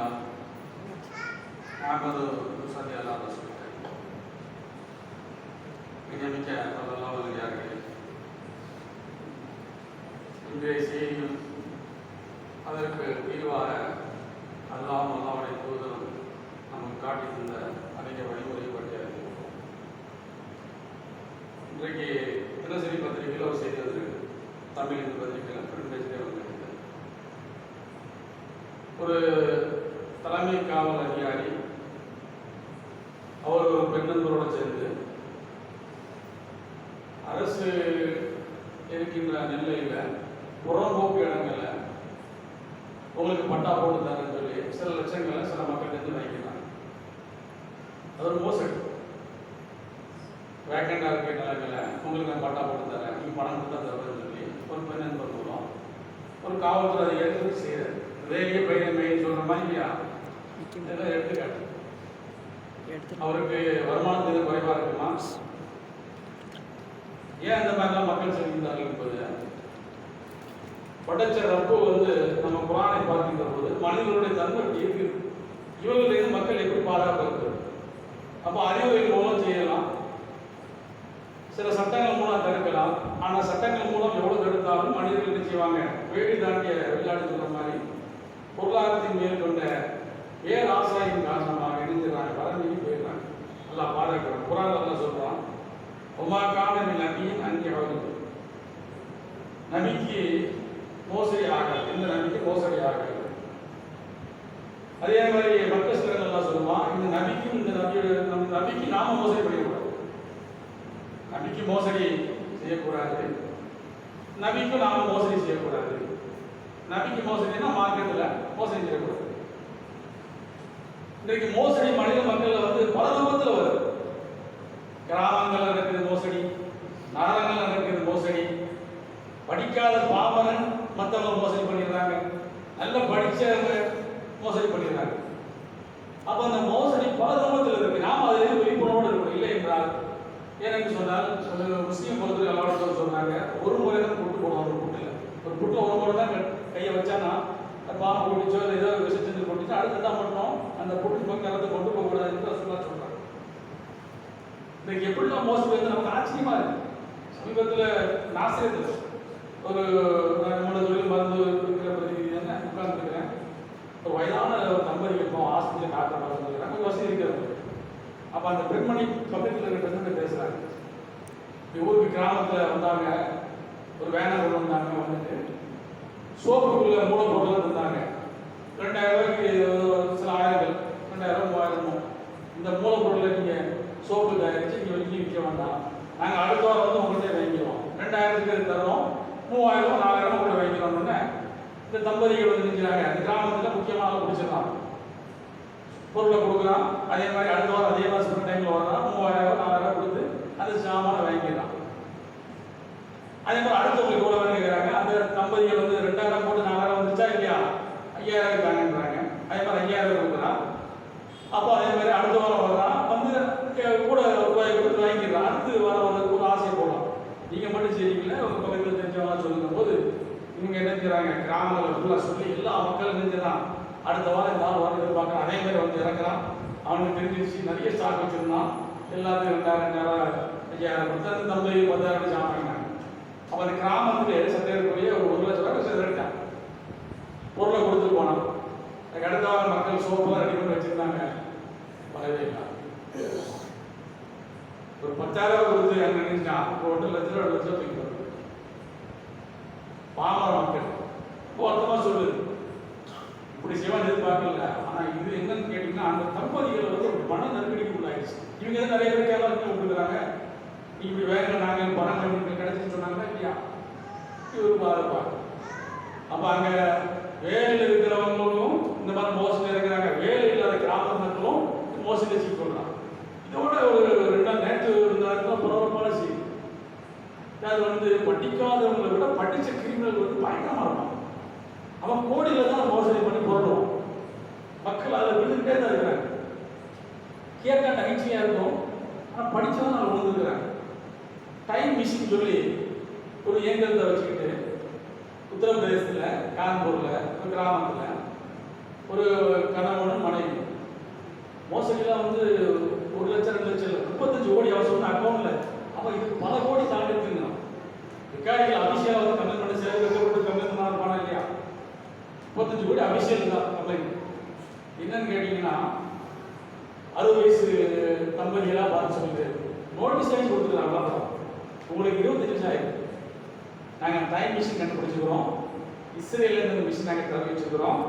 ಜಿಲ್ಲಾ ಆಗೋದು ಸರಿ ಅಲ್ಲ ಅನಿಸುತ್ತೆ ನಿಯಮಿತ ಬದಲಾವಣೆಯಾಗಿದೆ இன்றைய செய்தியும் அதற்கு தீர்வாக அல்லாம் அல்லாவுடைய தூதரும் நமக்கு காட்டியிருந்த அதிக வழிமுறை பற்றியாது இன்றைக்கு தினசரி பத்திரிகையில் ஒரு செய்தி வந்திருக்கு தமிழ் இந்த பத்திரிகையில் பிரிண்ட் பேஜிலே வந்திருக்கு ஒரு தலைமை காவல் அதிகாரி அவர் ஒரு பெண் சேர்ந்து அரசு இருக்கின்ற நெல்லையில் புறம்போக்கு இடங்கள்ல உங்களுக்கு பட்டா போட்டு தரேன்னு சொல்லி சில லட்சங்களை சில மக்கள் இருந்து வாங்கிக்கிறாங்க. அது ஒரு மோசடி வேக்கண்டாக இருக்க நிலங்களை உங்களுக்கு நான் பட்டா போட்டு தரேன். நீங்கள் பணம் கொடுத்தா தருவேன்னு சொல்லி ஒரு பெண் மூலம் ஒரு காவல்துறை அதிகாரி செய்கிறார் வேலையே பையன் சொல்கிற மாதிரி அவருக்கு வருமானத்துக்கு குறைவாக இருக்குமா? ஏன் அந்த மாதிரிலாம் மக்கள் செய்கின்றார்கள் என்பது? படைச்ச ரப்பு வந்து நம்ம குரானை பார்க்கின்ற போது மனிதர்களுடைய தன்மை எப்படி இவங்களிலிருந்து மக்கள் எப்படி பாதுகாப்பு இருக்கிறது அப்போ அறிவுரை மூலம் செய்யலாம். சில சட்டங்கள் மூலம் தடுக்கலாம். ஆனால் சட்டங்கள் மூலம் எவ்வளவு தடுத்தாலும் மனிதர்கள் என்ன செய்வாங்க? வேடி தாண்டிய விளையாட்டு சொல்ற மாதிரி பொருளாதாரத்தின் மேல் கொண்ட உமாக்கான நபியின் அங்கே வருது நபிக்கு மோசடி ஆகாது. இந்த நபிக்கு மோசடி ஆகாது. அதே மாதிரி மக்கள் எல்லாம் சொல்லுவான் இந்த நபிக்கும் இந்த நபியோட நம்ம நபிக்கு நாம மோசடி பண்ணிடக்கூடாது. நபிக்கு மோசடி செய்யக்கூடாது. நபிக்கும் நாம மோசடி செய்யக்கூடாது. நபிக்கு மோசடினா மார்க்கெட்டில் மோசடி செய்யக்கூடாது. இன்றைக்கு மோசடி மனித மக்கள் வந்து பல ரூபத்தில் வருது. கிராமங்கள் நடக்கிறது மோசடி நகரங்கள் நடக்கிறது மோசடி. படிக்காத பாமரன் மற்றவங்க மோசடி பண்ணிடுறாங்க. நல்ல படித்தவங்க மோசடி பண்ணிடுறாங்க. அப்போ அந்த மோசடி பல ரூபத்தில் இருக்கு. நாம் அதில் விழிப்புணர்வோடு இருக்கணும். இல்லை என்றால் ஏனென்று சொன்னால் முஸ்லீம் பொறுத்தவரை எல்லாரும் சொன்னாங்க. ஒரு முறை தான் புட்டு போடணும் ஒரு புட்டில் ஒரு புட்டில் ஒரு முறை தான் கையை வச்சானா பாம்பு பிடிச்சோ இல்லை ஏதோ விஷச்சந்து கொட்டிச்சோ அடுத்து என்ன பண்ணோம்? அந்த புட்டு பக்கம் கலந்து கொண்டு போகக்கூடாதுன்னு சொல்லலாம் சொல்கிறாங்க இன்னைக்கு எப்படிலாம் மோசடி வந்து நமக்கு ஆச்சரியமா இருக்கு. சமீபத்தில் நாசிரியத்தில் ஒரு நம்மளோட தொழில் மருந்து இருக்கிற பிரதிநிதி உட்கார்ந்துருக்கிறேன். ஒரு வயதான ஒரு தம்பதி இருப்போம் ஆஸ்பத்திரியில் காட்டுற மாதிரி கொஞ்சம் வசதி இருக்கிறது அப்போ அந்த பெண்மணி பக்கத்தில் இருக்கிறது பேசுகிறாங்க ஊருக்கு கிராமத்தில் வந்தாங்க. ஒரு வேனை கொண்டு வந்தாங்க வந்துட்டு. சோப்புக்குள்ள மூலப்பொருள் இருந்தாங்க ரெண்டாயிரம் ரூபாய்க்கு சில ஆயிரங்கள் ரெண்டாயிரம் மூவாயிரமும் இந்த மூலப்பொருளை நீங்கள் சோப்பு தயாரித்து இங்கே வச்சு விற்க வேண்டாம். நாங்கள் அடுத்த வாரம் வந்து உங்கள்கிட்ட வாங்கிக்கிறோம். ரெண்டாயிரத்துக்கு தரோம் மூவாயிரம் நாலாயிரம் உங்களை வாங்கிக்கிறோம்னு. இந்த தம்பதிகள் வந்து நிற்கிறாங்க அந்த கிராமத்தில் முக்கியமான பிடிச்சிடலாம். பொருளை கொடுக்குறான் அதே மாதிரி அடுத்த வாரம் அதே மாதிரி சொன்ன டைமில் வரலாம் மூவாயிரம் நாலாயிரம் கொடுத்து அந்த சாமானை வாங்கிக்கிறான் அதே மாதிரி அடுத்தவங்களுக்கு எவ்வளோ வேணும் கேட்குறாங்க அந்த தம்பதிகள் வந்து ரெண்டாயிரம் போட்டு நாலாயிரம் வந்துச்சா இல்லையா? ஐயாயிரம் தாங்கன்றாங்க அதே மாதிரி ஐயாயிரம் கொடுக்குறான் அப்போ அதே மாதிரி அடுத்த வாரம் வர்றான் வந்து கூட ரூபாய் கொடுத்து வாங்கிக்கிறான் அடுத்து வர ஒரு ஒரு ஆசையை போடலாம். நீங்கள் மட்டும் செய்றீங்களா உங்கள் பக்கத்தில் தெரிஞ்சவங்களாம் சொல்லுங்க போது இவங்க என்ன செய்கிறாங்க கிராமங்களில் ஃபுல்லாக சொல்லி எல்லா மக்களும் நினைஞ்சிடறான் அடுத்த வாரம் இந்த ஆள் வாரம் எதிர்பார்க்குறான் அதே மாதிரி வந்து இறக்குறான். அவனுக்கு தெரிஞ்சிருச்சு நிறைய ஸ்டாக் வச்சுருந்தான். எல்லாத்தையும் ரெண்டாயிரம் ரெண்டாயிரம் ஐயாயிரம் கொடுத்து தம்பி பத்தாயிரம் சாப்பிட்டாங்க அப்போ அந்த கிராமத்தில் சட்டையக்கூடிய ஒரு ஒரு லட்சம் ரூபாய் செதறிட்டான் பொருளை கொடுத்துட்டு போனான். அதுக்கு அடுத்த வாரம் மக்கள் சோப்பு ரெடி பண்ணி வச்சிருந்தாங்க. வரவே இல்லை ஒரு பத்தாயிரம் கொடுத்து அங்கே நினைச்சான் ஒரு ஒன்றரை லட்சம் ரெண்டு லட்சம் தூக்கி வருது பாமர மக்கள். இப்போ அர்த்தமாக சொல்லுது. இப்படி சிவன் எதிர்பார்க்கல. ஆனால் இது என்னன்னு கேட்டிங்கன்னா அந்த தம்பதிகள் வந்து ஒரு பண நெருக்கடிக்கு உள்ளாயிடுச்சு இவங்க எதுவும் நிறைய பேர் கேள்வி கொடுக்குறாங்க இப்படி வேங்க நாங்கள் பணம் கட்டி கிடைச்சி சொன்னாங்களா? இல்லையா? இவர் பாதுகாப்பாங்க அப்போ அங்கே வேலையில் இருக்கிறவங்களும் இந்த மாதிரி மோசடி இருக்கிறாங்க வேலை இல்லாத கிராம மக்களும் மோசடி சிக்கொள்றாங்க இதோட ஒரு ரெண்டு நேற்று இருந்தாலும் பரவாயில்ல செய்தி அது வந்து படிக்காதவங்களை விட படித்த கிரிமினல் வந்து பயங்கரமாக இருப்பான் அவன் கோடியில் தான் மோசடி பண்ணி போடுறோம் மக்கள் அதில் விழுந்துட்டே தான் இருக்கிறாங்க. கேட்க நகைச்சுவையாக இருக்கும். ஆனால் படித்தவன் அதில் விழுந்துருக்கிறாங்க. டைம் மிஷின் சொல்லி ஒரு இயந்திரத்தை வச்சுக்கிட்டு உத்தரப்பிரதேசத்தில் கான்பூரில் ஒரு கிராமத்தில் ஒரு கணவனும் மனைவி. மோசடிலாம் வந்து ஒரு லட்சம் ரெண்டு லட்சம் இல்லை முப்பத்தஞ்சு கோடி அவர் சொன்ன அக்கௌண்ட்ல அப்போ இது பல கோடி தாண்டி இருக்குங்க ரெக்கார்டில் அபிஷியல் வந்து கம்ப்ளைண்ட் பண்ண சேவை ரெக்கார்டு கம்ப்ளைண்ட் பண்ணுற பணம் இல்லையா? முப்பத்தஞ்சு கோடி அபிஷியல் தான் கம்ப்ளைண்ட். என்னன்னு கேட்டிங்கன்னா அறுபது வயசு தம்பதியெல்லாம் பார்த்து சொல்லிட்டு நோட்டீஸ் ஆகி கொடுத்துருக்காங்களா உங்களுக்கு இருபத்தஞ்சு வருஷம் ஆயிருக்கு நாங்கள் டைம் மிஷின் கண்டுபிடிச்சிக்கிறோம். இஸ்ரேலேருந்து மிஷின் நாங்கள் திறந்து வச்சுக்கிறோம்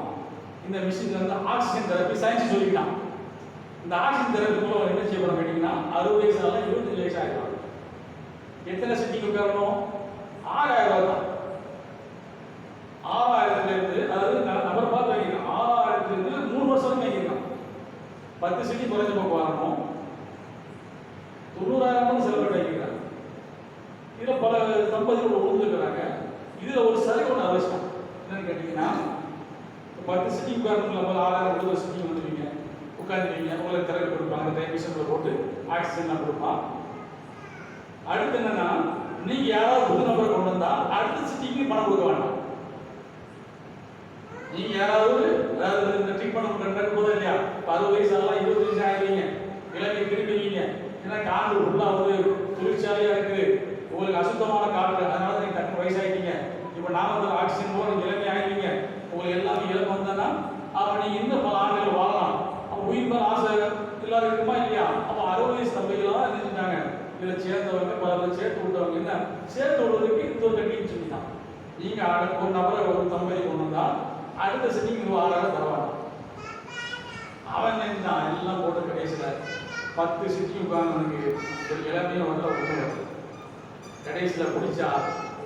இந்த மிஷின் வந்து ஆக்சிஜன் தெரப்பி சயின்ஸ் சொல்லிட்டான். இந்த ஆக்சிஜன் தெரப்பி மூலம் என்ன செய்ய போறோம் கேட்டீங்கன்னா அறுபது வயசு ஆகலாம் இருபத்தஞ்சு வயசு ஆகிடும் எத்தனை சிட்டிக்கு உட்காரணும்? ஆறாயிரம் ரூபாய் தான் ஆறாயிரத்துல இருந்து அதாவது நபர் பார்த்து வாங்கிக்கலாம் ஆறாயிரத்துலேருந்து மூணு வருஷம் வரைக்கும் வாங்கிக்கலாம் பத்து சிட்டி குறைஞ்ச பக்கம் வரணும் தொண்ணூறாயிரம் செலவு வாங்கிக்கிறாங்க. இதில் பல தம்பதிகள் உழுந்துருக்கிறாங்க இதில் ஒரு சரி ஒன்று அவசியம். என்னன்னு கேட்டிங்கன்னா பத்து சிட்டி உட்காரணும் போது ஆறாயிரம் ஒன்பது சிட்டி வந்துருவீங்க. உட்காந்துருவீங்க. உங்களுக்கு திறகு கொடுப்பாங்க. டைம் மிஷினில் போட்டு ஆக்சிஜன்லாம் கொடுப்பான். அடுத்து என்னன்னா நீங்க யாராவது புது நபரை கொண்டு வந்தா அடுத்த சிட்டிக்கு பணம் கொடுக்க வேண்டாம். நீங்க யாராவது அதாவது இந்த ட்ரீட்மெண்ட் கண்டக்ட் போதும் இல்லையா? இப்ப அறுபது வயசு ஆகலாம் இருபது வயசு ஆயிருவீங்க இளமை திரும்பிங்க ஏன்னா காற்று உள்ள வந்து தொழிற்சாலையா இருக்குது. உங்களுக்கு அசுத்தமான காற்று அதனால நீங்க தக்க வயசாயிட்டீங்க. இப்ப நான் வந்து ஆக்சிஜன் போல இளமை ஆகிட்டீங்க உங்களுக்கு எல்லாம் இழப்பு வந்தனா அப்ப நீ இன்னும் பல ஆண்டுகள் வாழலாம். அப்ப உயிர் மேல ஆசை எல்லாரும் இருக்குமா இல்லையா? அப்ப அறுபது வயசு தம்பிகளாம் என்ன செஞ்சாங்க? இதுல சேர்ந்தவங்க பல பேர் சேர்த்து விட்டவங்க என்ன? சேர்த்து விடுறதுக்கு இந்த ஒரு கட்டின்னு சொல்லிட்டான். நீங்க அட- ஒரு நபரை ஒரு தம்பதி கொண்டு வந்தா அடுத்த செட்டிங் ஒரு ஆறாயிரம் தரவாங்க அவன் நினைச்சான் எல்லாம் போட்டு கடைசியில பத்து சிட்டி உட்கார்ந்து ஒரு இளமையும் வந்து விட்டுருவாரு கடைசியில பிடிச்சா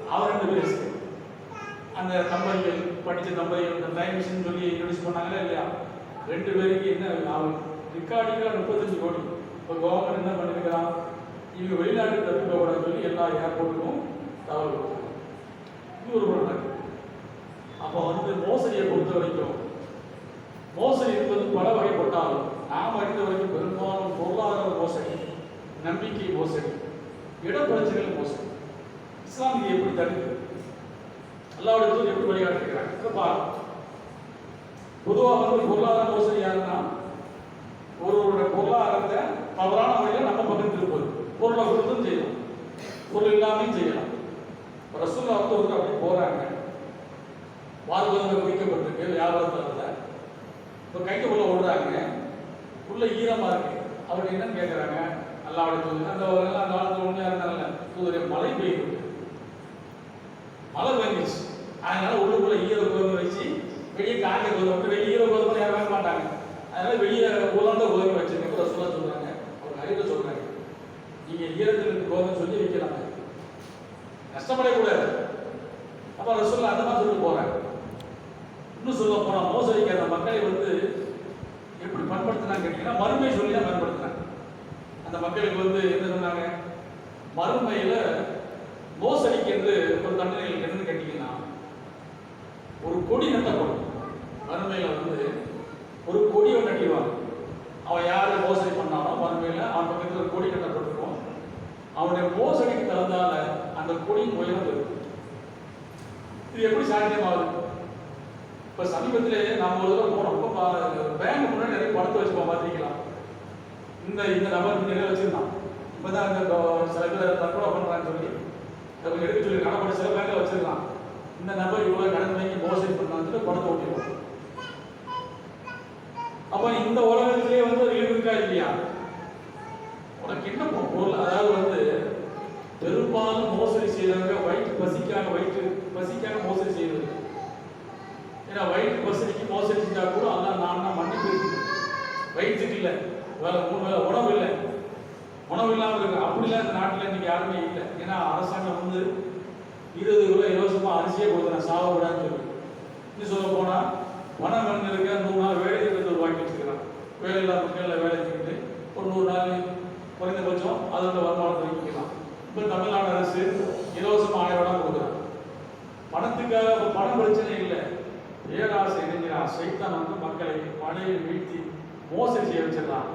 அவர் ரெண்டு பேர். அந்த தம்பதிகள் படித்த தம்பதிகள் இந்த டைம் மிஷின் சொல்லி இன்ட்ரடியூஸ் பண்ணாங்களா இல்லையா? ரெண்டு பேருக்கு என்ன ஆகும் ரெக்கார்டிங்காக முப்பத்தஞ்சு கோடி. இப்போ கவர்மெண்ட் என்ன பண்ணிருக்கிறான் இவங்க வெளிநாட்டு தப்பி போகக்கூடாதுன்னு சொல்லி எல்லா ஏர்போர்ட்டுக்கும் தகவல் கொடுத்தாங்க இது ஒரு ப்ராடக்ட் அப்போ வந்து மோசடியை பொறுத்த வரைக்கும் மோசடி என்பது பல வகைப்பட்டாலும் நாம் அறிந்த வரைக்கும் பெரும்பாலும் பொருளாதார மோசடி நம்பிக்கை மோசடி இடப்பிரச்சனைகள் மோசடி. இஸ்லாம் இதை எப்படி தடுக்கிறது அல்லாவுடைய தூதர் எப்படி வழிகாட்டுகிறாங்க பாருங்க. பொதுவாக வந்து பொருளாதார மோசடி யாருன்னா ஒருவருடைய பொருளாதாரத்தை தவறான வழியில் நம்ம பக்கம் இருப்பது பொருளை கொடுத்தும் செய்யலாம். பொருள் இல்லாமையும் செய்யலாம். ரசூல் வந்து அப்படி போறாங்க. வாழ்வதற்கு குறிக்கப்பட்டிருக்கு வியாபாரத்தில் இப்போ கைக்கு உள்ள விடுறாங்க உள்ள ஈரமா இருக்கு அவர் என்னன்னு கேட்குறாங்க அல்லாவுடைய தூதர். அந்த அந்த காலத்தில் உண்மையாக இருந்தாங்கல்ல தூதரை மழை பெய்யுது மழை பெஞ்சிச்சு. அதனால உள்ளுக்குள்ள ஈர கோதுமை வச்சு வெளியே காஞ்ச கோதுமை வெளியே ஈர கோதுமை யாரும் வாங்க மாட்டாங்க. அதனால வெளியே உலர்ந்த கோதுமை வச்சிருக்க ரசூலா சொல்றாங்க. ஒரு அறிவு சொல்றாங்க நீங்க ஈரத்தில் கோதுமை சொல்லி வைக்கிறாங்க கஷ்டப்படக்கூடாது. அப்ப ரசூல்லா அந்த மாதிரி சொல்லி போறாங்க இன்னும் சொல்ல போனா மோசடிக்காத மக்களை வந்து எப்படி பண்படுத்தினாங்க கேட்டீங்கன்னா மறுமை சொல்லி தான் பயன்படுத்தினாங்க அந்த மக்களுக்கு வந்து என்ன சொன்னாங்க? மறுமையில மோசடிக்கு என்று ஒரு தண்டனை என்னன்னு கேட்டீங்கன்னா ஒரு கொடி நட்டப்படும். மறுமையில வந்து ஒரு கொடியை நட்டிடுவாங்க. அவன் யார் மோசடி பண்ணானோ மறுமையில் அவன் பக்கத்தில் ஒரு கொடி கட்டப்பட்டிருக்கும். அவனுடைய மோசடிக்கு தகுந்தால அந்த கொடியின் உயரம் இருக்கும். இது எப்படி சாத்தியமாகுது? இப்போ சமீபத்திலே நாம ஒரு தடவை போனோம். ரொம்ப பேங்க் முன்னாடி நிறைய படத்தை வச்சுப்போம் பார்த்துக்கலாம் இந்த இந்த நபர் நிறைய இப்போ தான் இந்த சில பேர் தற்கொலை பண்றான்னு சொல்லி அவங்க எடுக்க சொல்லி கணப்படி சில பேங்கில் வச்சிருக்கான் இந்த நபர் இவ்வளவு கடன் வாங்கி மோசடி பண்ணான்னு சொல்லி படத்தை ஓட்டிடுவோம் அப்ப இந்த உலகத்திலே வந்து ஒரு இருக்கா இல்லையா? உனக்கு என்ன பொருள்? அதாவது வந்து பெரும்பாலும் மோசடி செய்யறவங்க வயிற்று பசிக்காக வயிற்று பசிக்காக மோசடி செய்யறது ஏன்னா வயிற்று பசிக்கு மோசடி செஞ்சா கூட அதான் நான் தான் மன்னிப்பு இருக்கு வயிற்றுக்கு இல்லை. வேலை மூணு வேலை உணவு இல்லை. உணவு இல்லாமல் இருக்கு. அப்படிலாம் இந்த நாட்டில் இன்னைக்கு யாருமே இல்லை. ஏன்னா அரசாங்கம் வந்து இருபது ரூபாய் இலவசமாக அரிசியே கொடுக்குறேன் சாவக்கூடாதுன்னு விடான்னு சொல்லி. இன்னும் சொல்ல போனால் பணம் இருக்க நூறு நாள் வேலை திட்டத்தை வாங்கி வச்சுக்கிறான் வேலை இல்லாத மக்களில் வேலை செஞ்சுட்டு ஒரு நூறு நாள் குறைந்தபட்சம் அதோட வருமானத்தை வைக்கலாம் இப்போ தமிழ்நாடு அரசு இலவசமாக ஆயிரம் கொடுக்குறாங்க. பணத்துக்காக பணம் பிரச்சனை இல்லை. ஏராசை இணைஞ்சிடான் சைத்தான் வந்து மக்களை படையை வீழ்த்தி மோசடி செய்ய வச்சிடலாம்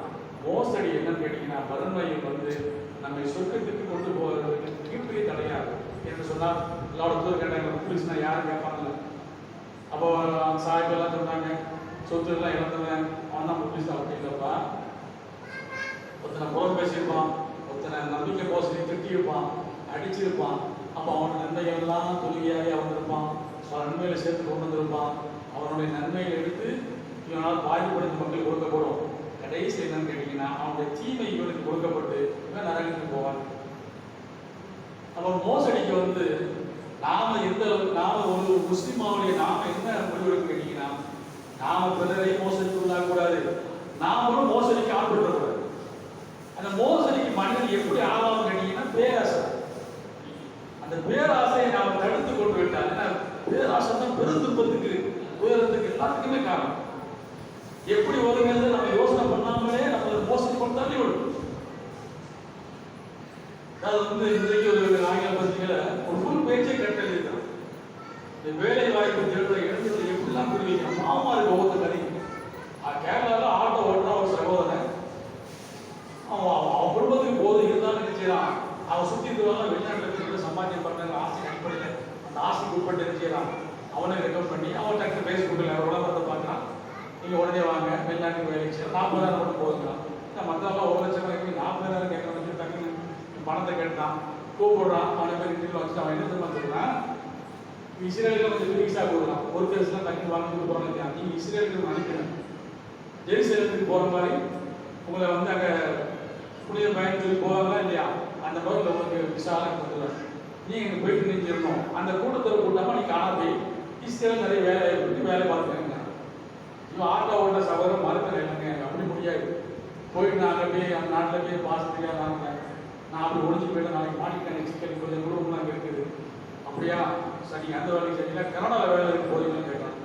மோசடி என்னன்னு கேட்டீங்கன்னா வறுமையை வந்து நம்மை சொர்க்கத்திற்கு கொண்டு போவதற்கு மிகப்பெரிய இருக்கும். என்று சொன்னால் எல்லாரோட தூர் கேட்டாங்க புலிஸ்னா யாரும் கேட்பாங்கல்ல? அப்போ சாய்ப்பெல்லாம் சொன்னாங்க சொத்து எல்லாம் இழந்தவன் அவன் தான் புலிஸ் அப்படி இல்லைப்பா. ஒருத்தனை புறம் பேசியிருப்பான் ஒருத்தனை நம்பிக்கை மோசடி திட்டியிருப்பான் அடிச்சிருப்பான் அப்போ அவனோட நன்மைகள்லாம் எல்லாம் தொழுகையாக வந்திருப்பான் அவன் நன்மையில சேர்த்து கொண்டு வந்திருப்பான். அவனுடைய நன்மையை எடுத்து இவனால் பாதிப்படைந்த மக்கள் கொடுக்கப்படும். கடைசி என்னன்னு கேட்டீங்கன்னா அவனுடைய தீமை இவனுக்கு கொடுக்கப்பட்டு இவன் நரகத்துக்கு போவான். நம்ம மோசடிக்கு வந்து நாம எந்த அளவுக்கு நாம ஒரு முஸ்லிமாவுடைய நாம என்ன முடிவெடுக்க கேட்டீங்கன்னா நாம பிறரை மோசடிக்கு உள்ளாகக்கூடாது நாமளும் மோசடிக்கு ஆட்பட்டுறக்கூடாது அந்த மோசடிக்கு மனிதன் எப்படி ஆவான்னு கேட்டீங்கன்னா பேராசை. அந்த பேராசையை நாம் தடுத்து கொண்டு விட்டால் பேராசை தான் பெருந்துப்பத்துக்கு உயரத்துக்கு எல்லாத்துக்குமே காரணம். எப்படி ஒதுங்கிறது? நம்ம யோசனை பண்ணாமலே நம்ம மோசடி பண்ணி தள்ளி விடும் அது வந்து இன்றைக்கு ஒரு ஆங்கில ஒரு முழு பேச்சை கட்ட இந்த வேலை வாய்ப்பு தேடுற இடத்துல எப்படிலாம் புரிவிக்க மாமா முகத்து ஒவ்வொரு கதை கேரளாவில் ஆட்டோ ஓட்டுற ஒரு சகோதரன். அவன் அவன் குடும்பத்துக்கு போது இருந்தாலும் நினைச்சிடான் அவன் சுற்றி இருந்தாலும் வெளிநாட்டில் சம்பாத்தியம் பண்ணுற ஆசை அடிப்படையில் அந்த ஆசைக்கு உட்பட்டு நினைச்சிடான் செய்யறான்? அவனை ரெக்கமெண்ட் பண்ணி அவன் டக்கு ஃபேஸ்புக்கில் உலகத்தை பார்க்குறான். நீங்கள் உடனே வாங்க வெளிநாட்டுக்கு வேலைக்கு செய்யலாம். நாற்பதாயிரம் மட்டும் போதுங்களாம் மற்றவெல்லாம் ஒரு லட்சம் வரைக்கும் நாற்பதாயிரம் கேட்கறவங்க டக்குன்னு பணத்தை கேட்டான். கூப்பிடுறான் பல பேர் இன்டர்வியூ வச்சு அவன் என்ன தெரியுமா சொல்றான்? இஸ்ரேலுக்கு கொஞ்சம் விசா கொடுக்கலாம் ஒரு கேஸ்லாம் டக்குன்னு வாங்கிட்டு போறாங்க நீங்கள் இஸ்ரேலுக்கு நினைக்கிறேன் ஜெருசலத்துக்கு போகிற மாதிரி உங்களை வந்து அங்கே புனித பயணத்துக்கு சொல்லி போவாங்களா இல்லையா? அந்த மாதிரி உங்களுக்கு விசாரணை கொடுத்துருவாங்க நீ இங்கே போயிட்டு நினைச்சிடணும் அந்த கூட்டத்தில் கூட்டாமல் நீ காணா போய் இஸ்ரேல் நிறைய வேலை இருக்கு. வேலை பார்த்துருங்க இவன் ஆட்டோ ஓட்ட சகோதரம் மறுக்கிறேன் இல்லைங்க அப்படி முடியாது. போயிட்டு நான் போய் அந்த நாட்டில் போய் பாசத்துக்காக நாங்க நான் அப்படி ஒழிஞ்சு போயிட்டேன். நாளைக்கு மாட்டிக்கிட்டேன் சிக்கன் கொஞ்சம் கூட அங்கே இருக்குது அப்படியா? சரி அந்த வேலைக்கு இல்லை கனடாவில் வேலை இருக்கு போதுங்கன்னு கேட்டான்.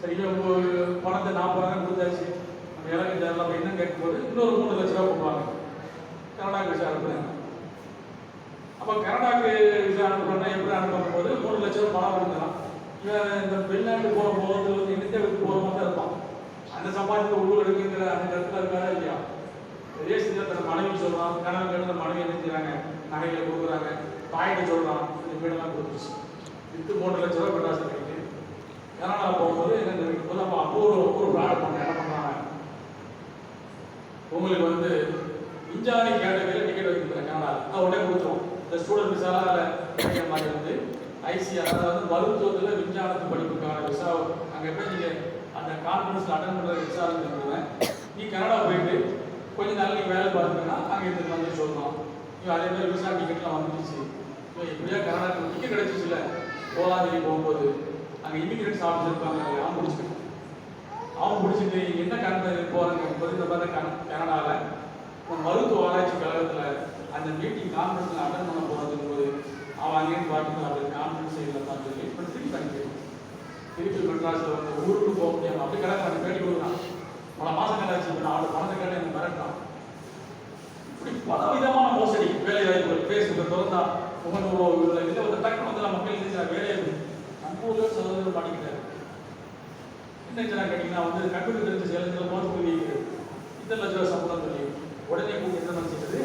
சரி இவன் பணத்தை நான் பணம் கொடுத்தாச்சு. நம்ம இலக்கு தேர்தல் அப்போ என்ன கேட்கும்போது இன்னொரு மூணு லட்ச ரூபா கொடுப்பாங்க. கனடாக்கு விசா அனுப்புறாங்க அப்போ கனடாக்கு விசா அனுப்புறோம்னா எப்படி அனுப்பும் போது மூணு லட்ச ரூபா பணம் கொடுக்கலாம். இவன் இந்த வெளிநாட்டு போகிற போகிறது வந்து இந்தியாவுக்கு போகிற மாதிரி இருப்பான் அந்த சம்பாதித்த உள்ளூர் எடுக்குங்கிற அந்த இடத்துல இருக்காரா இல்லையா? பெரிய செஞ்சா தன் மனைவி சொல்றான். கணவன் கேட்டு மனைவி என்ன செய்றாங்க நகைகளை கொடுக்குறாங்க. தாயிட்ட சொல்றான். இந்த வீடெல்லாம் கொடுத்துருச்சு. வித்து மூன்று லட்ச ரூபா பெட்ராஸ் கிடைக்கு கனடா போகும்போது எனக்கு இருக்கும்போது அப்போ அப்போ ஒரு ஒரு ப்ராடக்ட் பண்ண என்ன பண்ணாங்க? உங்களுக்கு வந்து இன்ஜானி கேட்டகரியில் டிக்கெட் வைக்கிறேன் கனடா. நான் உடனே கொடுத்துருவோம் இந்த ஸ்டூடெண்ட் விசாலாம் கிடைக்கிற மாதிரி வந்து ஐசிஆர் அதாவது மருத்துவத்தில் விஞ்ஞானத்து படிப்புக்கான விசா அங்கே போய் நீங்கள் அந்த கான்ஃபரன்ஸில் அட்டன் பண்ணுற விசா இருக்குதுவேன் நீ கனடா போயிட்டு கொஞ்ச நாள் நீங்கள் வேலை பார்த்தீங்கன்னா அங்கே இருந்து வந்து சொல்லலாம் நீ அதே மாதிரி விசா டிக்கெட்லாம் வந்துடுச்சு இப்போ எப்படியா கனடா டிக்கெட் கிடைச்சிச்சுல தேதி போகும்போது அங்கே இமிகிரேட்ஸ் ஆஃபீஸ் இருப்பாங்க. அவன் முடிச்சுட்டு அவன் முடிச்சுட்டு என்ன கனடா போகிறாங்க இந்த மாதிரி கன கனடாவில் மருத்துவ ஆராய்ச்சி கழகத்தில் அந்த மீட்டிங் கான்ஃபரன்ஸில் அட்டன் பண்ண போகிறதுக்கு போது அவன் அங்கேயும் பார்த்து அப்படி கான்ஃபரன்ஸ் செய்யலாம் தான் சொல்லி இப்போ திருப்பி அனுப்பிடுவான் திருப்பி மெட்ராஸில் வந்து ஊருக்கு போக முடியாது அப்படி கிடக்கு அந்த பேட்டி கொடுக்குறான் பல மாதம் ஆச்சு இப்போ நான் அவளை பணத்தை கேட்டு எனக்கு மிரட்டான் இப்படி பல விதமான மோசடி வேலை வாய்ப்புகள் பேசுகிற திறந்தா உங்க இதில் இதில் வந்து டக்குனு வந்து நம்ம மக்கள் செஞ்ச வேலையை நம்ம ஊரில் சகோதரர் பண்ணிக்கிட்டாரு என்ன கேட்டீங்கன்னா வந்து கம்ப்யூட்டர் தெரிஞ்ச சேலத்தில் போன இத்தனை லட்ச ரூபா சம்பளம் சொல்லி உடனே கூட்டி என்ன செய்யுது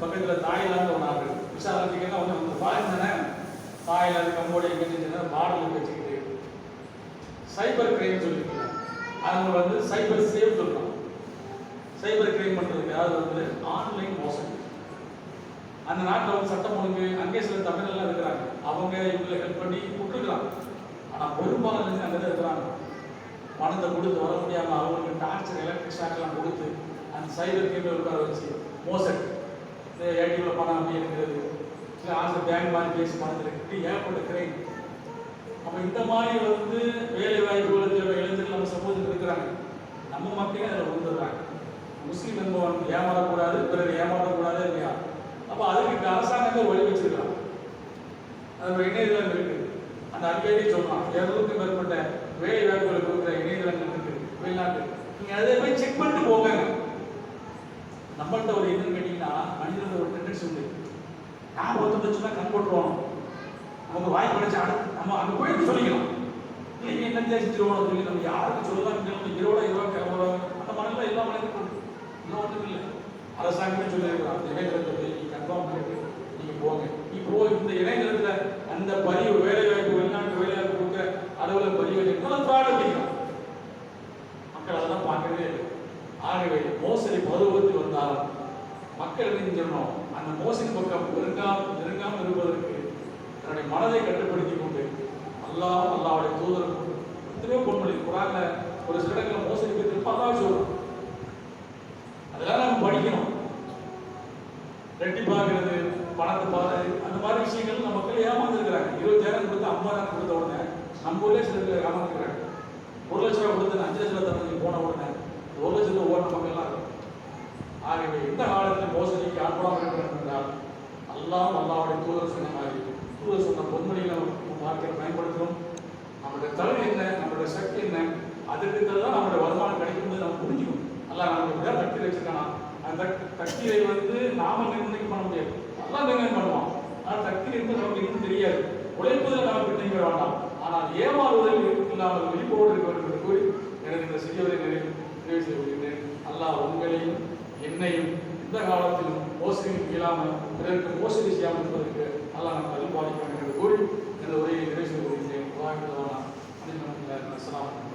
பக்கத்தில் தாய்லாந்து ஒரு நாடு விசாரணைக்கு வந்து அவங்க ஃபாரின் தானே தாய்லாந்து கம்போடியா எங்கே மாடலுக்கு வச்சுக்கிட்டு. சைபர் கிரைம் சொல்லியிருக்காங்க அவங்க வந்து சைபர் சேவ் சொல்றாங்க சைபர் கிரைம் பண்ணுறதுக்கு அதாவது வந்து ஆன்லைன் மோசடி. அந்த நாட்டில் வந்து சட்டம் ஒழுங்கு அங்கே சில தமிழெல்லாம் இருக்கிறாங்க. அவங்க இவங்களை ஹெல்ப் பண்ணி விட்டுருக்கலாம் ஆனால் பெரும்பாலும் அங்கே தான் இருக்கிறாங்க. பணத்தை கொடுத்து வர முடியாமல் அவங்களுக்கு டார்ச்சர் எலக்ட்ரிக் ஷாக்லாம் கொடுத்து அந்த சைபர் கிரைமில் உட்கார வச்சு மோசடி. இந்த ஏடிஎம்ல பணம் அப்படி இருக்கிறது இல்லை ஆசை பேங்க் மாதிரி பேசி பணத்தில் இருக்கு ஏகப்பட்ட கிரைம் அப்போ இந்த மாதிரி வந்து வேலை வாய்ப்புகள் எழுந்து இளைஞர்கள் நம்ம சமூகத்தில் இருக்கிறாங்க நம்ம மக்களே அதில் வந்துடுறாங்க முஸ்லீம் என்பவன் ஏமாறக்கூடாது பிறர் ஏமாறக்கூடாது இல்லையா? அப்போ அதுக்கு அரசாங்கத்தை வழி வச்சிருக்கலாம் அது இணையதளம் இருக்கு. அந்த அடிக்கடி சொல்லலாம் இருநூறுக்கும் மேற்பட்ட வேலை வாய்ப்புகள் கொடுக்குற இணையதளங்கள் இருக்கு வெளிநாட்டு நீங்க அதை போய் செக் பண்ணிட்டு போங்க நம்மள்ட்ட ஒரு இதுன்னு கேட்டீங்கன்னா மனிதர்கள் ஒரு டெண்டன்ஸ் உண்டு. நான் ஒருத்தர் வச்சுன்னா கண் போட்டுருவோம் அவங்க வாய் கிடைச்சா நம்ம அங்கே போயிட்டு சொல்லிக்கலாம். இல்லை என்ன தேசிச்சிருவோம் சொல்லி நம்ம யாருக்கு சொல்லலாம் நம்ம இருபோட இருபா கிளம்புறோம் அந்த மனதில் எல்லா மனிதனுக்கும் இன்னும் ஒன்றும் இல்லை அரசாங்கமே சொல்லியிருக்கிறான் அந்த இணையதளத்தை போய் நீங்கள் கன்ஃபார்ம் பண்ணிட்டு நீங்கள் போங்க. இப்போ இந்த இணையதளத்தில் அந்த பதிவு வேலை வாய்ப்பு வெளிநாட்டு வேலை வாய்ப்பு கொடுக்குற அளவில் பதிவு இருந்தாலும் ஃப்ராட் அப்படிங்கிறான் மக்கள் அதெல்லாம் பார்க்கவே இல்லை. ஆகவே மோசடி பருவத்தில் வந்தாலும் மக்கள் என்ன செஞ்சிடணும் அந்த மோசடி பக்கம் நெருங்காம நெருங்காமல் இருப்பதற்கு தன்னுடைய மனதை கட்டுப்படுத்தி கொண்டு அல்லாஹ் அல்லாவுடைய தூதரும் எத்தனையோ பொன்மொழி குரான்ல ஒரு சில இடங்கள் மோசடி பற்றி பரவாயில்ல சொல்றோம் அதெல்லாம் நம்ம படிக்கணும் ரெட்டி பார்க்கறது பணத்தை பாரு அந்த மாதிரி விஷயங்கள் நம்ம மக்கள் ஏமாந்துருக்கிறாங்க. இருபத்தாயிரம் கொடுத்து ஐம்பதாயிரம் கொடுத்த உடனே நம்ம ஊர்லேயே சில பேர் ஏமாந்துருக்கிறாங்க. ஒரு லட்ச ரூபா கொடுத்து அஞ்சு லட்ச ரூபா தரணும் போன உடனே ஒரு லட்ச ரூபா ஓடின மக்கள்லாம் இருக்கும். ஆகவே இந்த காலத்தில் மோசடிக்கு ஆட்படாமல் இருக்கிறோம் என்றால் எல்லாம் அல்லாவுடைய தூதர் சொன்ன மாதிரி தூதர் சொன்ன பொன்மொழியை நம்ம பார்க்கிற பயன்படுத்துகிறோம். நம்மளுடைய தலைமை என்ன நம்மளுடைய சக்தி என்ன அதுக்கு தான் நம்மளுடைய வருமானம் கிடைக்கும்போது நம்ம புரிஞ்சுக்கணும். அல்ல நம்மளுக்கு வேற கட்டி வச்சிருக்கானா? அந்த சக்தியை வந்து நாம நிர்ணயம் பண்ண முடியாது. நல்லா நிர்ணயம் பண்ணுவோம் ஆனால் சக்தி என்பது நமக்கு இன்னும் தெரியாது. உழைப்பதில் நாம் பின்னிக்க வேண்டாம். ஆனால் ஏமாறுவதில் இல்லாமல் விழிப்போடு இருக்க வேண்டும் என்று கூறி எனக்கு இந்த சிறியவரை நிறைவு செய்கிறேன் அல்லா உங்களையும் என்னையும் இந்த காலத்திலும் மோசடி இல்லாமல் பிறருக்கு மோசடி செய்யாமல் இருப்பதற்கு அல்லாஹ் நமக்கு அருள்பாலிக்க வேண்டும் என்று கூறி இந்த உரையை நிறைவு செய்கிறேன் அல்லாஹ் அஸ்லாம்